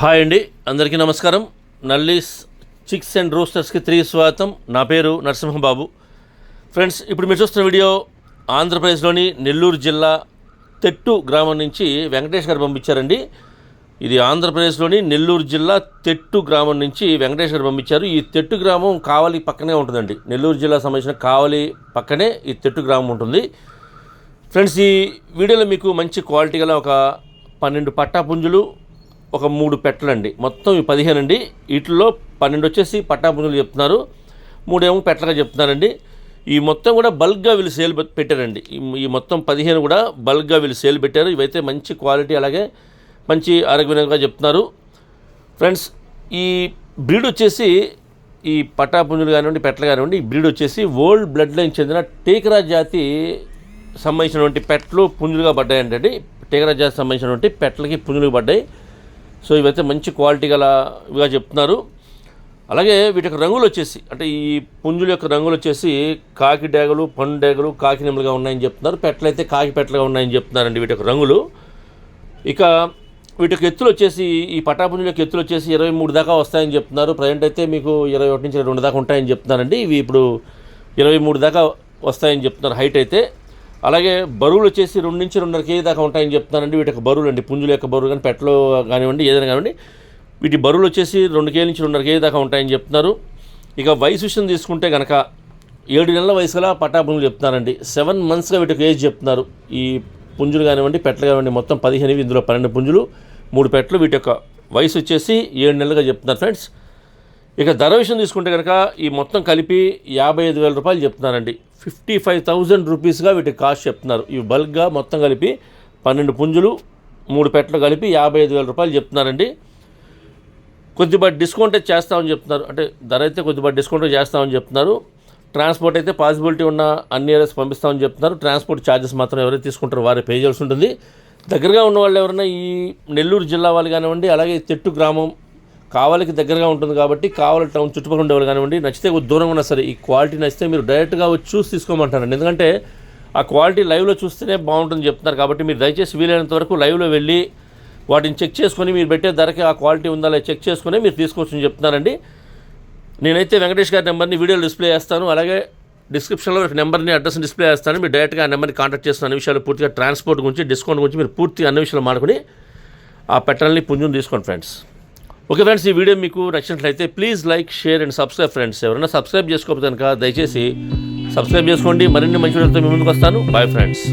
Hi అండి అందరికీ నమస్కారం. నల్లీస్ చిక్స్ అండ్ రోస్టర్స్కి తిరిగి స్వాగతం. నా పేరు నరసింహబాబు. ఫ్రెండ్స్ ఇప్పుడు మీరు చూస్తున్న వీడియో ఆంధ్రప్రదేశ్లోని నెల్లూరు జిల్లా తెట్టు గ్రామం నుంచి వెంకటేష్ గారు పంపించారండి. ఇది ఆంధ్రప్రదేశ్లోని నెల్లూరు జిల్లా తెట్టు గ్రామం నుంచి వెంకటేష్ గారు పంపించారు. ఈ తెట్టు గ్రామం కావలి పక్కనే ఉంటుందండి. నెల్లూరు జిల్లా సంబంధించిన కావలి పక్కనే ఈ తెట్టు గ్రామం ఉంటుంది. ఫ్రెండ్స్ ఈ వీడియోలో మీకు మంచి క్వాలిటీ గల ఒక పన్నెండు పట్టా పుంజులు ఒక మూడు పెట్టలండి. మొత్తం ఈ పదిహేను అండి వీటిల్లో పన్నెండు వచ్చేసి పట్టా పుంజులు చెప్తున్నారు. మూడేమో పెట్టలుగా చెప్తున్నారండి. ఈ మొత్తం కూడా బల్క్గా వీళ్ళు సేల్ పెట్టారండి. ఈ- మొత్తం పదిహేను కూడా బల్క్గా వీళ్ళు సేల్ పెట్టారు. ఇవైతే మంచి క్వాలిటీ అలాగే మంచి ఆరోగ్యంగా చెప్తున్నారు. ఫ్రెండ్స్ ఈ బ్రీడ్ వచ్చేసి ఈ పట్టాపుంజులు కానివ్వండి పెట్టలు కానివ్వండి ఈ బ్రీడ్ వచ్చేసి ఓల్డ్ బ్లడ్ లైన్ చెందిన టేకరా జాతి సంబంధించినటువంటి పెట్లు పుంజులుగా పడ్డాయి అంటే సంబంధించినటువంటి పెట్లకి పుంజులుగా పడ్డాయి. సో ఇవైతే మంచి క్వాలిటీ గలవిగా చెప్తున్నారు. అలాగే వీటి యొక్క రంగులు వచ్చేసి అంటే ఈ పుంజుల యొక్క రంగులు వచ్చేసి కాకి డేగలు పండు డేగలు కాకి నెమలుగా ఉన్నాయని చెప్తున్నారు. పెట్టలైతే కాకి పెట్టలుగా ఉన్నాయని చెప్తున్నారండి వీటి యొక్క రంగులు. ఇక వీటి యొక్క ఎత్తులు వచ్చేసి ఈ పటాపుంజుల యొక్క ఎత్తులు వచ్చేసి ఇరవై మూడు దాకా వస్తాయని చెప్తున్నారు. ప్రజెంట్ అయితే మీకు ఇరవై ఒకటి నుంచి రెండు దాకా ఉంటాయని చెప్తున్నారండి. ఇవి ఇప్పుడు ఇరవై మూడు దాకా వస్తాయని చెప్తున్నారు హైట్ అయితే. అలాగే బరువులు వచ్చేసి రెండు నుంచి రెండున్నర కేజీ దాకా ఉంటాయని చెప్తున్నారండి. వీటి యొక్క బరువులు అండి పుంజుల యొక్క బరువు కానీ పెట్టలు కానివ్వండి ఏదైనా కానివ్వండి వీటి బరువులు వచ్చేసి రెండు కేజీ నుంచి రెండున్నర కేజీ దాకా ఉంటాయని చెప్తున్నారు. ఇక వయసు విషయం తీసుకుంటే కనుక ఏడు నెలల వయసులో పటాపుంజులు చెప్తున్నారండి. సెవెన్ మంత్స్గా వీటికి ఏజ్ చెప్తున్నారు. ఈ పుంజులు కానివ్వండి పెట్టలు కానివ్వండి మొత్తం పదిహేను ఇందులో పన్నెండు పుంజులు మూడు పెట్టలు వీటి యొక్క వయసు వచ్చేసి ఏడు నెలలుగా చెప్తున్నారు ఫ్రెండ్స్. ఇక ధర విషయం తీసుకుంటే కనుక ఈ మొత్తం కలిపి యాభై ఐదు వేల రూపాయలు చెప్తున్నారండి. ఫిఫ్టీ ఫైవ్ థౌజండ్ రూపీస్గా వీటికి కాస్ట్ చెప్తున్నారు. ఇవి బల్క్గా మొత్తం కలిపి పన్నెండు పుంజులు మూడు పెట్టలు కలిపి యాభై ఐదు వేల రూపాయలు చెప్తున్నారండి. కొద్దిగా డిస్కౌంట్ అయితే చేస్తామని చెప్తున్నారు. అంటే ధర అయితే కొద్దిగా డిస్కౌంట్ చేస్తామని చెప్తున్నారు. ట్రాన్స్పోర్ట్ అయితే పాసిబిలిటీ ఉన్న అన్ని ఏరియాస్ పంపిస్తామని చెప్తున్నారు. ట్రాన్స్పోర్ట్ ఛార్జెస్ మాత్రం ఎవరైతే తీసుకుంటారో వారే పే చేయాల్సి ఉంటుంది. దగ్గరగా ఉన్న వాళ్ళు ఎవరైనా ఈ నెల్లూరు జిల్లా వాళ్ళు కానివ్వండి అలాగే తెట్టు గ్రామం కావలికి దగ్గరగా ఉంటుంది కాబట్టి కావల టౌన్ చుట్టుపక్కల ఉండేవాళ్ళు కానివ్వండి నచ్చితే దూరంగా ఉన్నా సరే ఈ క్వాలిటీ నచ్చితే మీరు డైరెక్ట్గా వచ్చి చూసి తీసుకోమంటారండి. ఎందుకంటే ఆ క్వాలిటీ లైవ్లో చూస్తేనే బాగుంటుంది చెప్తున్నారు కాబట్టి మీరు దయచేసి వీలైనంత వరకు లైవ్లో వెళ్ళి వాటిని చెక్ చేసుకొని మీరు పెట్టే ధరకి ఆ క్వాలిటీ ఉందా లేదా చెక్ చేసుకుని మీరు తీసుకోవచ్చని చెప్తున్నారండి. నేనైతే వెంకటేష్ గారి నెంబర్ని వీడియోలో డిస్ప్లే చేస్తాను. అలాగే డిస్క్రిప్షన్లో నెంబర్ని అడ్రస్ని డిస్ప్లే చేస్తాను. మీరు డైరెక్ట్గా ఆ నెంబర్ని కాంటాక్ట్ చేస్తున్న అన్ని విషయాలు పూర్తిగా ట్రాన్స్పోర్ట్ గురించి డిస్కౌంట్ గురించి మీరు పూర్తి అన్ని విషయాలు మాడుకుని ఆ పెట్రోల్ని పుంజుని తీసుకోండి ఫ్రెండ్స్. ఓకే ఫ్రెండ్స్ ఈ వీడియో మీకు నచ్చినట్లయితే please like share and subscribe friends. ఎవరైనా సబ్స్క్రైబ్ చేసుకోకపోతే కనుక దయచేసి సబ్స్క్రైబ్ చేసుకోండి. మరిన్ని మంచి వీడియోలతో మీ ముందుకు వస్తాను. Bye friends